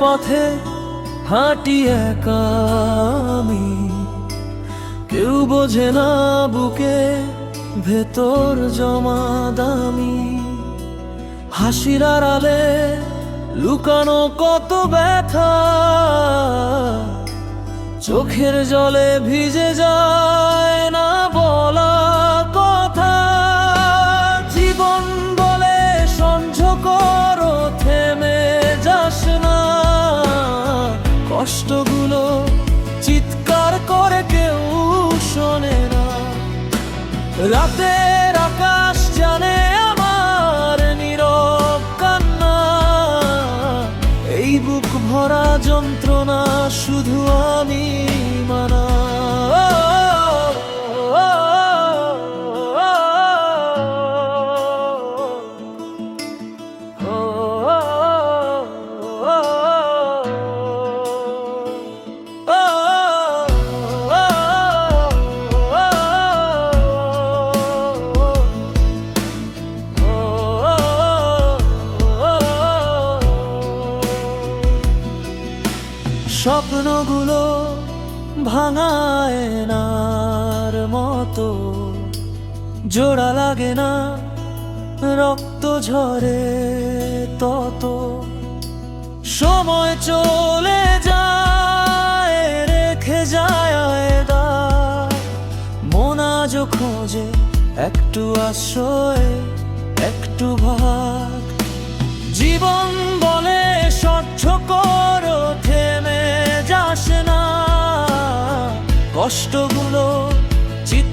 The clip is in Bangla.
পথে হাঁটি একা আমি। কেউ বোঝে না বুকে ভেতর জমা দামি। হাসির আড়ালে লুকানো কত ব্যথা। চোখের জলে ভিজে যায় না বলা কষ্টগুলো চিৎকার করে কেউ শোনে না। রাতের আকাশ জানে আমার নীরব কান্না। এই বুক ভরা যন্ত্রণা শুধু আমি স্বপ্নগুলো ভাঙায় নার মতো। জোড়া লাগে না, রক্ত ঝরে তত। সময় চলে যায়, রেখে যায় মন আজও খোঁজে একটু আশ্রয়, একটু ভাগ। জীবন বলে স্বচ্ছ করো কষ্টগুলো চিৎ